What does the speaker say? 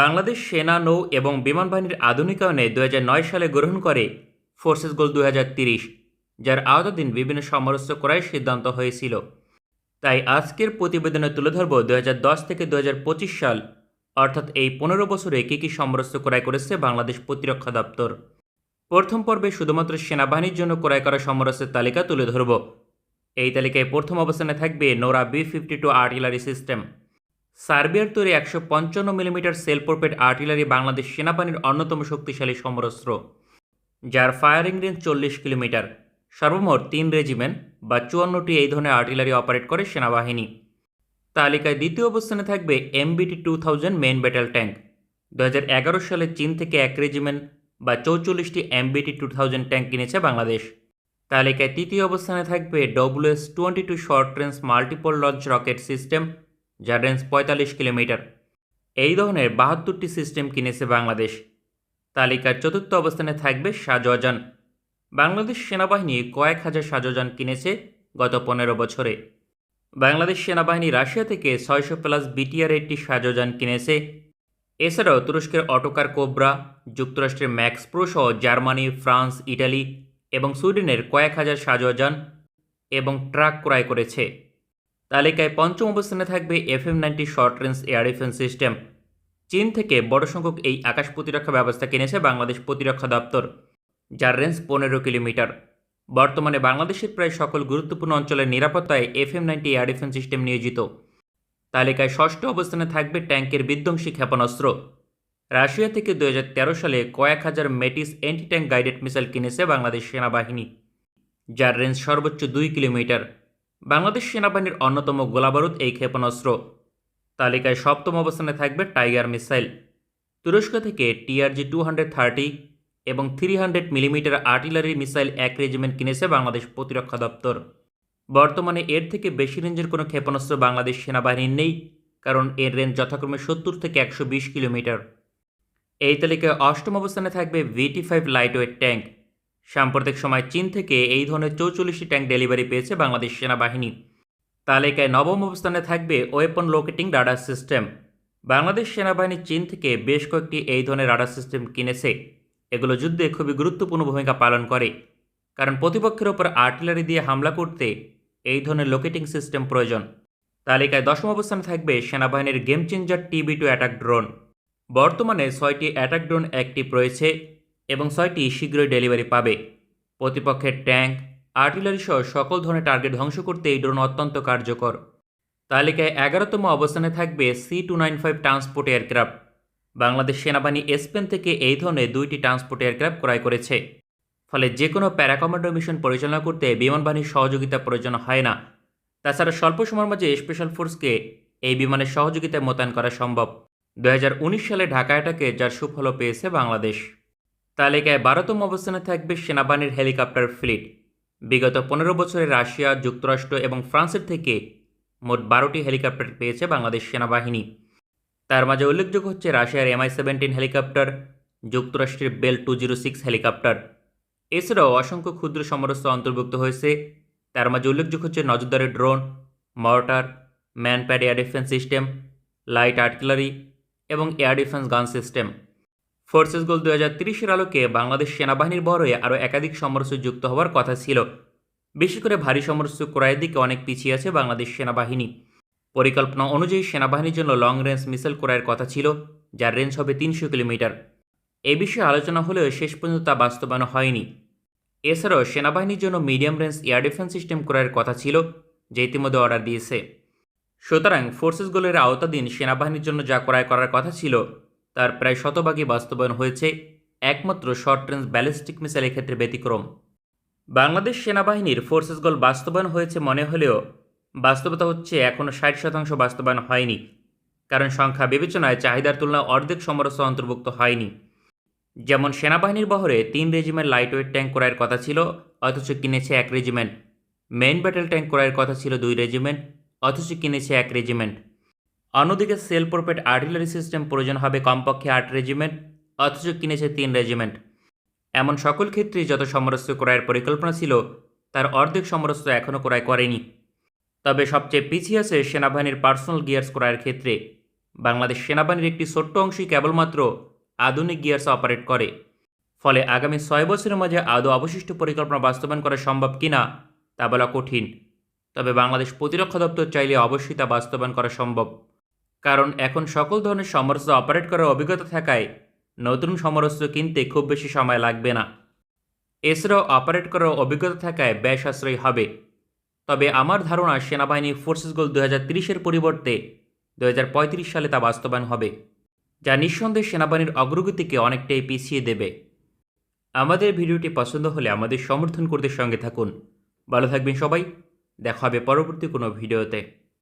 বাংলাদেশ সেনা, নৌ এবং বিমান বাহিনীর আধুনিকায়নে দু হাজার নয় সালে গ্রহণ করে ফোর্সেস গোল দু যার আওতাধীন বিভিন্ন সমরস্য করার সিদ্ধান্ত হয়েছিল। তাই আজকের প্রতিবেদনে তুলে ধরব দু হাজার দশ থেকে দু হাজার পঁচিশ সাল, অর্থাৎ এই পনেরো বছরে কী কী সমরস্য ক্রয় করেছে বাংলাদেশ প্রতিরক্ষা দপ্তর। প্রথম পর্বে শুধুমাত্র সেনাবাহিনীর জন্য ক্রয় করা সমরস্যের তালিকা তুলে ধরব। এই তালিকায় প্রথম অবস্থানে থাকবে Nora B fifty two artillery system. সার্বিয়ার তৈরি একশো পঞ্চান্ন millimetre self propelled artillery Bangladesh সেনাবাহিনীর অন্যতম শক্তিশালী সমরস্ত্র, যার ফায়ারিং রেঞ্জ চল্লিশ কিলোমিটার। সর্বমোট তিন রেজিমেন্ট বা চুয়ান্নটি এই ধরনের আর্টিলারি অপারেট করে সেনাবাহিনী। তালিকায় দ্বিতীয় অবস্থানে থাকবে MBT two thousand main battle tank. দু হাজার এগারো সালে চীন থেকে এক রেজিমেন্ট বা চৌচল্লিশটি এমবিটি টু থাউজেন্ড ট্যাঙ্ক কিনেছে বাংলাদেশ। তালিকায় তৃতীয় অবস্থানে থাকবে WS twenty two short range multiple launch rocket system যার রেঞ্জ পঁয়তাল্লিশ কিলোমিটার। এই ধরনের বাহাত্তরটি সিস্টেম কিনেছে বাংলাদেশ। তালিকার চতুর্থ অবস্থানে থাকবে সাজোয়াজান বাংলাদেশ সেনাবাহিনী কয়েক হাজার সাজোয়াজান কিনেছে গত পনেরো বছরে। বাংলাদেশ সেনাবাহিনী রাশিয়া থেকে ছয়শো প্লাস বিটিআর একটি সাজোয়াজান কিনেছে। এছাড়াও তুরস্কের অটোকার কোবরা, যুক্তরাষ্ট্রের ম্যাক্স প্রো সহ জার্মানি, ফ্রান্স, ইটালি এবং সুইডেনের কয়েক হাজার সাজোয়াজান এবং ট্রাক ক্রয় করেছে। তালিকায় পঞ্চম অবস্থানে থাকবে F M ninety short range air defence system. চীন থেকে বড় সংখ্যক এই আকাশ প্রতিরক্ষা ব্যবস্থা কিনেছে বাংলাদেশ প্রতিরক্ষা দপ্তর, যার রেঞ্জ পনেরো কিলোমিটার। বর্তমানে বাংলাদেশের প্রায় সকল গুরুত্বপূর্ণ অঞ্চলের নিরাপত্তায় F M ninety air defence system নিয়োজিত। তালিকায় ষষ্ঠ অবস্থানে থাকবে ট্যাঙ্কের বিধ্বংসী ক্ষেপণাস্ত্র। রাশিয়া থেকে দু হাজার তেরো সালে কয়েক হাজার Metis anti tank guided missile কিনেছে বাংলাদেশ সেনাবাহিনী, যার রেঞ্জ সর্বোচ্চ দুই কিলোমিটার। বাংলাদেশ সেনাবাহিনীর অন্যতম গোলাবারুদ এই ক্ষেপণাস্ত্র। তালিকায় সপ্তম অবস্থানে থাকবে টাইগার মিসাইল। তুরস্ক থেকে টিআরজি টু হান্ড্রেড থার্টি এবং three hundred millimetre artillery missile এক রেজিমেন্ট কিনেছে বাংলাদেশ প্রতিরক্ষা দপ্তর। বর্তমানে এর থেকে বেশি রেঞ্জের কোনো ক্ষেপণাস্ত্র বাংলাদেশ সেনাবাহিনীর নেই, কারণ এর রেঞ্জ যথাক্রমে সত্তর থেকে একশো বিশ কিলোমিটার। এই তালিকায় অষ্টম অবস্থানে থাকবে ভিটি ফাইভ লাইটওয়েট ট্যাঙ্ক সাম্প্রতিক সময় চীন থেকে এই ধরনের চৌচল্লিশটি ট্যাঙ্ক ডেলিভারি পেয়েছে বাংলাদেশ সেনাবাহিনী। তালিকায় নবম অবস্থানে থাকবে weapon locating radar system. Bangladesh সেনাবাহিনী চীন থেকে বেশ কয়েকটি এই ধরনের রাডার সিস্টেম কিনেছে। এগুলো যুদ্ধে খুবই গুরুত্বপূর্ণ ভূমিকা পালন করে। কারণ প্রতিপক্ষের ওপর আর্টিলারি দিয়ে হামলা করতে এই ধরনের লোকেটিং সিস্টেম প্রয়োজন। তালিকায় দশম অবস্থানে থাকবে সেনাবাহিনীর game changer TB two attack drone. বর্তমানে ছয়টি অ্যাটাক ড্রোন অ্যাক্টিভ রয়েছে। এবং ছয়টি শীঘ্রই ডেলিভারি পাবে। প্রতিপক্ষের ট্যাঙ্ক, আর্টিলারি সহ সকল ধরনের টার্গেট ধ্বংস করতে এই ড্রোন অত্যন্ত কার্যকর। তালিকায় এগারোতম অবস্থানে থাকবে C two nine five transport aircraft. Bangladesh সেনাবাহিনী স্পেন থেকে এই ধরনের দুইটি ট্রান্সপোর্ট এয়ারক্রাফট ক্রয় করেছে। ফলে যে কোনো প্যারাকমান্ডো মিশন পরিচালনা করতে বিমান বাহিনীর সহযোগিতা প্রয়োজন হয় না। তাছাড়া স্বল্প সময়ের মাঝে স্পেশাল ফোর্সকে এই বিমানের সহযোগিতায় মোতায়েন করা সম্ভব। দু হাজার উনিশ সালে ঢাকা অ্যাটাকে যার সুফলও পেয়েছে বাংলাদেশ। তালিকায় বারোতম অবস্থানে থাকবে সেনাবাহিনীর হেলিকপ্টার ফ্লিট। বিগত পনেরো বছরে রাশিয়া, যুক্তরাষ্ট্র এবং ফ্রান্সের থেকে মোট বারোটি হেলিকপ্টার পেয়েছে বাংলাদেশ সেনাবাহিনী। তার মাঝে উল্লেখযোগ্য হচ্ছে রাশিয়ার এমআই সেভেন্টিন হেলিকপ্টার, যুক্তরাষ্ট্রের Bell two zero six helicopter. এছাড়াও অসংখ্য ক্ষুদ্র সমরস্য অন্তর্ভুক্ত হয়েছে। তার মাঝে উল্লেখযোগ্য হচ্ছে নজরদারি drone, mortar, manpad, air defence system, light artillery এবং air defence gun system. Forces goal দু হাজার তিরিশের আলোকে বাংলাদেশ সেনাবাহিনীর বহরে আরও একাধিক সমরস্য যুক্ত হওয়ার কথা ছিল। বেশি করে ভারী সমরস্য ক্রয়ের দিকে অনেক পিছিয়ে আছে বাংলাদেশ সেনাবাহিনী। পরিকল্পনা অনুযায়ী সেনাবাহিনীর জন্য লং রেঞ্জ মিসাইল ক্রয়ের কথা ছিল, যার রেঞ্জ হবে তিনশো কিলোমিটার। এ বিষয়ে আলোচনা হলেও শেষ পর্যন্ত তা বাস্তবায়ন হয়নি। এছাড়াও সেনাবাহিনীর জন্য medium range air defence system ক্রয়ের কথা ছিল, যে ইতিমধ্যে অর্ডার দিয়েছে। সুতরাং ফোর্সেস গোলের আওতাধীন সেনাবাহিনীর জন্য যা ক্রয় করার কথা ছিল তার প্রায় শতভাগই বাস্তবায়ন হয়েছে একমাত্র শর্ট রেঞ্জ ব্যালিস্টিক মিসাইলের ক্ষেত্রে ব্যতিক্রম। বাংলাদেশ সেনাবাহিনীর ফোর্সেস গোল বাস্তবায়ন হয়েছে মনে হলেও বাস্তবতা হচ্ছে এখনও ষাট শতাংশ বাস্তবায়ন হয়নি, কারণ সংখ্যা বিবেচনায় চাহিদার তুলনায় অর্ধেক সমরস্য অন্তর্ভুক্ত হয়নি। যেমন সেনাবাহিনীর বহরে তিন রেজিমেন্ট লাইটওয়েট ট্যাঙ্ক ক্রয়ের কথা ছিল, অথচ কিনেছে এক রেজিমেন্ট। মেইন ব্যাটেল ট্যাঙ্ক ক্রয়ের কথা ছিল দুই রেজিমেন্ট, অথচ কিনেছে এক রেজিমেন্ট। অন্যদিকে সেল প্রোপেট আর্টিলারি সিস্টেম প্রয়োজন হবে কমপক্ষে আট রেজিমেন্ট, অথচ কিনেছে তিন রেজিমেন্ট। এমন সকল ক্ষেত্রেই যত সমরস্য ক্রয়ের পরিকল্পনা ছিল, তার অর্ধেক সমরস্য এখনও ক্রয় করেনি। তবে সবচেয়ে পিছিয়ে আছে সেনাবাহিনীর পার্সোনাল গিয়ার্স ক্রয়ের ক্ষেত্রে। বাংলাদেশ সেনাবাহিনীর একটি ছোট্ট অংশই কেবলমাত্র আধুনিক গিয়ার্স অপারেট করে। ফলে আগামী ছয় বছরের মাঝে আদৌ অবশিষ্ট পরিকল্পনা বাস্তবায়ন করা সম্ভব কিনা, তা বলা কঠিন। তবে বাংলাদেশ প্রতিরক্ষা দপ্তর চাইলে অবশ্যই তা বাস্তবায়ন করা সম্ভব। কারণ এখন সকল ধরনের সমরাস্ত্র অপারেট করার অভিজ্ঞতা থাকায় নতুন সমরাস্ত্র কিনতে খুব বেশি সময় লাগবে না। এছাড়াও অপারেট করার অভিজ্ঞতা থাকায় ব্যয় সাশ্রয়ী হবে। তবে আমার ধারণা সেনাবাহিনী ফোর্সেস গোল দু হাজার তিরিশের পরিবর্তে দু হাজার পঁয়ত্রিশ সালে তা বাস্তবায়ন হবে, যা নিঃসন্দেহে সেনাবাহিনীর অগ্রগতিকে অনেকটাই পিছিয়ে দেবে। আমাদের ভিডিওটি পছন্দ হলে আমাদের সমর্থন করতে সঙ্গে থাকুন। ভালো থাকবেন সবাই, দেখা হবে পরবর্তী কোনো ভিডিওতে।